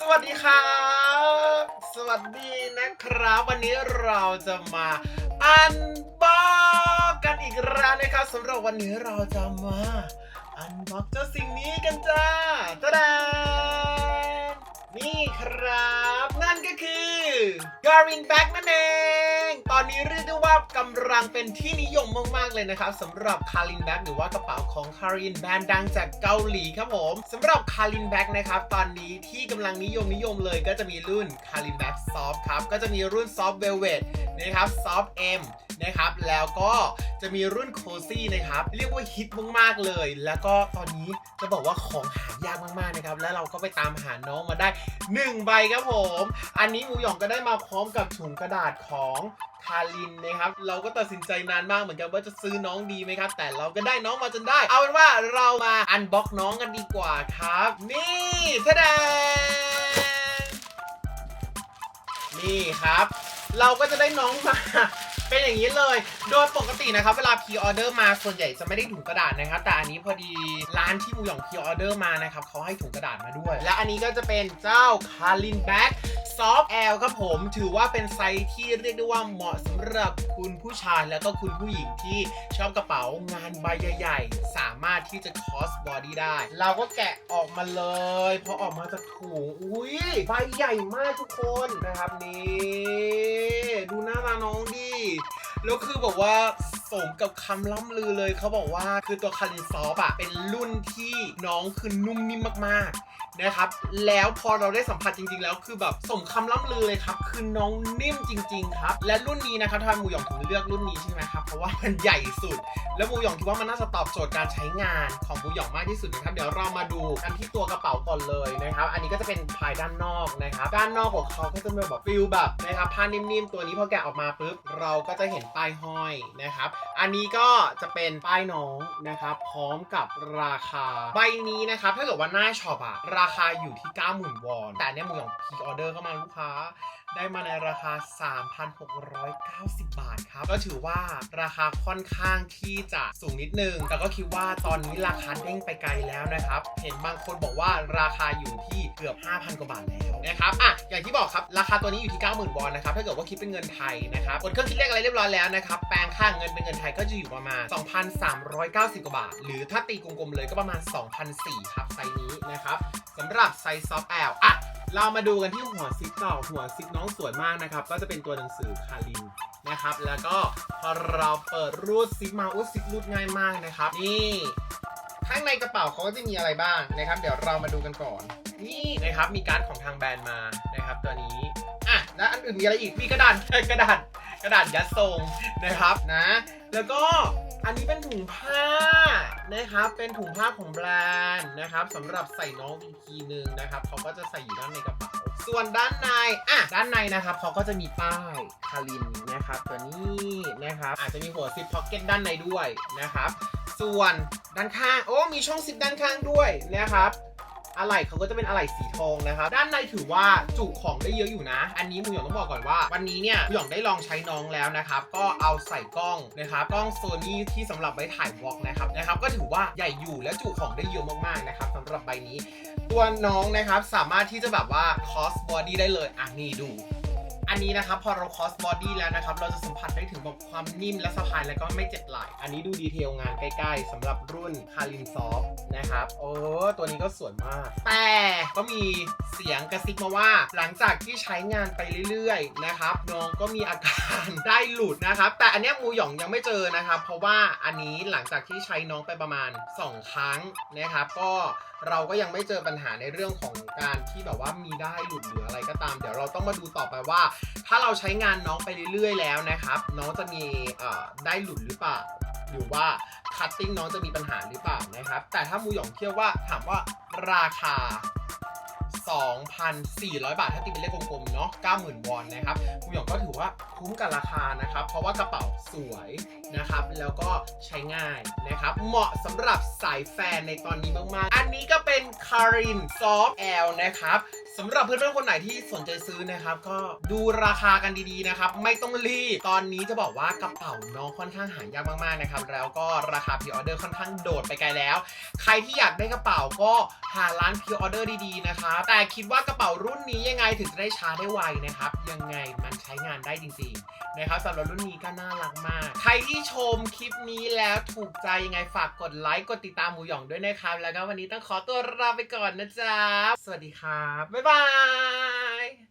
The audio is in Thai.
สวัสดีครับ สวัสดีนะครับ วันนี้เราจะมาอันบ็อกกันอีกแล้วนะครับสำหรับวันนี้เราจะมาอันบ็อกเจ้าสิ่งนี้กันจ้าตะดานนี่ครับ นั่นก็คือ Garmin Bag นั่นเอง ตอนนี้เรียกได้ว่า กำลังเป็นที่นิยมมากๆเลยนะครับสำหรับ Karin Bag หรือว่ากระเป๋าของคาร i n แบรนด์ดังจากเกาหลีครับผมสำหรับ Karin Bag นะครับตอนนี้ที่กำลังนิยมนิยมเลยก็จะมีรุ่น Karin Bag Soft ครับก็จะมีรุ่น Soft Velvet นะครับ Soft M นะครับ แล้วก็จะมีรุ่น Cozy นะครับ เรียกว่าฮิตมากๆเลย แล้วก็ตอนนี้จะบอกว่าของหายากมากๆนะครับ แล้วเราก็ไปตามหาน้องมาได้ 1 ใบครับผม อันนี้หมูหยองก็ได้มาพร้อมกับถุงกระดาษของคารินนะครับ เราก็ตัดสินใจนานมากเหมือนกันว่าจะซื้อน้องดีไหมครับ แต่เราก็ได้น้องมาจนได้ เอาเป็นว่าเรามาอันบ็อกน้องกันดีกว่าครับ นี่ทะแดงนี่ครับ เราก็จะได้น้องมา เป็นอย่างนี้เลย โดยปกตินะครับเวลาพ r ออเดอร์มาส่วนใหญ่จะไม่ได้ถุงกระดาษนะครับ แต่อันนี้พอดีร้านที่มูหยองพ r ออเดอร์มานะครับเขาให้ถุงกระดาษมาด้วย และอันนี้ก็จะเป็นเจ้าคารินแบ็กซอฟแอลครับผมถือว่าเป็นไซส์ที่เรียกได้ว่าเหมาะสำหรับคุณผู้ชายแล้วก็คุณผู้หญิงที่ชอบกระเป๋างานใบใหญ่ ๆ สามารถที่จะคอสบอดี้ได้ เราก็แกะออกมาเลยพอออกมาจากถุงอุ้ยใบใหญ่มากทุกคนนะครับนี่ ดูหน้าตาน้องดิแล้วคือบอกว่า สมกับคำล่ำลือเลยเขาบอกว่าคือตัวคารินซอฟอะเป็นรุ่นที่น้องคือนุ่มนิ่มมากๆนะครับแล้วพอเราได้สัมผัสจริง ๆ แล้วคือแบบสมคำล่ำลือเลยครับคือน้องนิ่มจริง ๆ ครับ และรุ่นนี้นะครับทำไมหมูหยองถึงเลือกรุ่นนี้ใช่ไหมครับเพราะว่ามันใหญ่สุด แล้วหมูหยองคิดว่ามันน่าจะตอบโจทย์การใช้งานของหมูหยองมากที่สุดนะครับเดี๋ยวเรามาดูกันที่ตัวกระเป๋าก่อนเลยนะครับอันนี้ก็จะเป็นภายด้านนอกนะครับด้านนอกของเขาก็จะเป็นแบบฟิลแบบนะครับผ้านิ่มๆตัวนี้พอแกะออกมาปุ๊บเราก็จะเห็นป้ายห้อยนะครับอันนี้ก็จะเป็นป้ายน้องนะครับ พร้อมกับราคา ใบนี้นะครับ ถ้าเกิดว่าหน้าช็อปอะราคาอยู่ที่ 90,000 วอน แต่เนี้ยหมูหยองพีออเดอร์เข้ามาลูกค้า ได้มาในราคา 3,690 บาทครับ ก็ถือว่าราคาค่อนข้างที่จะสูงนิดนึง แต่ก็คิดว่าตอนนี้ราคาเด้งไปไกลแล้วนะครับ เห็นบางคนบอกว่าราคาอยู่ที่เกือบ 5,000 กว่าบาทแล้วนะครับ อะ อย่างที่บอกครับ ราคาตัวนี้อยู่ที่ 90,000 วอนนะครับ ถ้าเกิดว่าคิดเป็นเงินไทยนะครับกดเครื่องคิดเลขอะไรเรียบร้อยแล้วนะครับ แปลงค่าเงินเป็นเงินไทยก็จะอยู่ประมาณ 2,390 กว่าบาท หรือถ้าตีกลมๆเลยก็ประมาณ2,400ครับไซส์นี้นะครับสำหรับไซส์ซอฟต์แอลอะ เรามาดูกันที่หัวซิปต่อหัวซิปน้องสวยมากนะครับ ก็จะเป็นตัวหนังสือคารินนะครับ แล้วก็พอเราเปิดรูดซิปมาอุ้ซิปรูดง่ายมากนะครับ นี่ข้างในกระเป๋าเขาก็จะมีอะไรบ้างนะครับ เดี๋ยวเรามาดูกันก่อน นี่นะครับมีการ์ดของทางแบรนด์มานะครับ ตัวนี้อะแล้วอันอื่นมีอะไรอีกมีกระดาษกระดาษกระดาษยัดทรงนะครับนะ แล้วก็อันนี้เป็นถุงผ้า นะครับ เป็นถุงผ้าของแบรนด์นะครับสำหรับใส่น้องอีกทีนึงนะครับเขาก็จะใส่อยู่ด้านในกระเป๋าส่วนด้านในอะด้านในนะครับเขาก็จะมีป้ายคารินนะครับตัวนี้นะครับ อาจจะมีหัวซิปพ็อกเก็ตด้านในด้วยนะครับ ส่วนด้านข้างโอ้มีช่องซิปด้านข้างด้วยนะครับ อะไหล่เขาก็จะเป็นอะไหล่สีทองนะครับด้านในถือว่าจุของได้เยอะอยู่นะ อันนี้มูหยองต้องบอกก่อนว่า วันนี้เนี่ยมูหยองได้ลองใช้น้องแล้วนะครับ ก็เอาใส่กล้องนะครับ กล้องโซนี่ที่สำหรับไว้ถ่ายวอล์กนะครับนะครับ ก็ถือว่าใหญ่อยู่และจุของได้เยอะมากๆนะครับสำหรับใบนี้ ตัวน้องนะครับสามารถที่จะแบบว่าคอสบอดี้ได้เลยอะนี่ดู อันนี้นะครับพอเรา cross body แล้วนะครับ เราจะสัมผัสได้ถึงแบบความนิ่มและสะพายแล้วก็ไม่เจ็บไหล่อันนี้ดูดีเทลงานใกล้ๆสำหรับรุ่น c a r i n Soft นะครับ โอ้ตัวนี้ก็สวยมาก แต่ก็มีเสียงกระซิบมาว่า หลังจากที่ใช้งานไปเรื่อยๆนะครับน้องก็มีอาการได้หลุดนะครับ แต่อันนี้มูหยองยังไม่เจอนะครับ เพราะว่าอันนี้หลังจากที่ใช้น้องไปประมาณ 2 ครั้งนะครับ ก็เราก็ยังไม่เจอปัญหาในเรื่องของการที่แบบว่ามีได้หลุดหรืออะไรก็ตาม เดี๋ยวเราต้องมาดูต่อไปว่าถ้าเราใช้งานน้องไปเรื่อยๆ แล้วนะครับ น้องจะมีได้หลุดหรือเปล่า หรือว่าคัตติ้งน้องจะมีปัญหาหรือเปล่านะครับ แต่ถ้ามูหยองเที่ยวว่าถามว่าราคา 2,400 บาท ถ้าตีเป็นเลขกลมๆ เนาะ90,000 วอนนะครับมูหยองก็ถือว่าคุ้มกับราคานะครับ เพราะว่ากระเป๋าสวยนะครับ แล้วก็ใช้ง่ายนะครับ เหมาะสำหรับสายแฟนในตอนนี้มากๆ อันนี้ก็เป็น Karin Soft L นะครับ สำหรับเพื่อนๆคนไหนที่สนใจซื้อนะครับ ก็ดูราคากันดีๆนะครับ ไม่ต้องรีบ ตอนนี้จะบอกว่ากระเป๋าน้องค่อนข้างหายากมากๆนะครับ แล้วก็ราคาพ r ออเดอร์ค่อนข้างโดดไปไกลแล้ว ใครที่อยากได้กระเป๋าก็หาร้านพ r ออเดอร์ดีๆนะครับ แต่คิดว่ากระเป๋ารุ่นนี้ยังไงถึงจะได้ช้าได้ไวนะครับ ยังไงมันใช้งานได้จริงๆนะครับสำหรับรุ่นนี้ก็น่ารักมาก ใครที่ชมคลิปนี้แล้วถูกใจยังไงฝากกดไลค์กดติดตามหมูหยองด้วยนะครับ แล้วก็วันนี้ต้องขอตัวลาไปก่อนนะจ๊ะ สวัสดีครับ บ๊ายบาย Bye.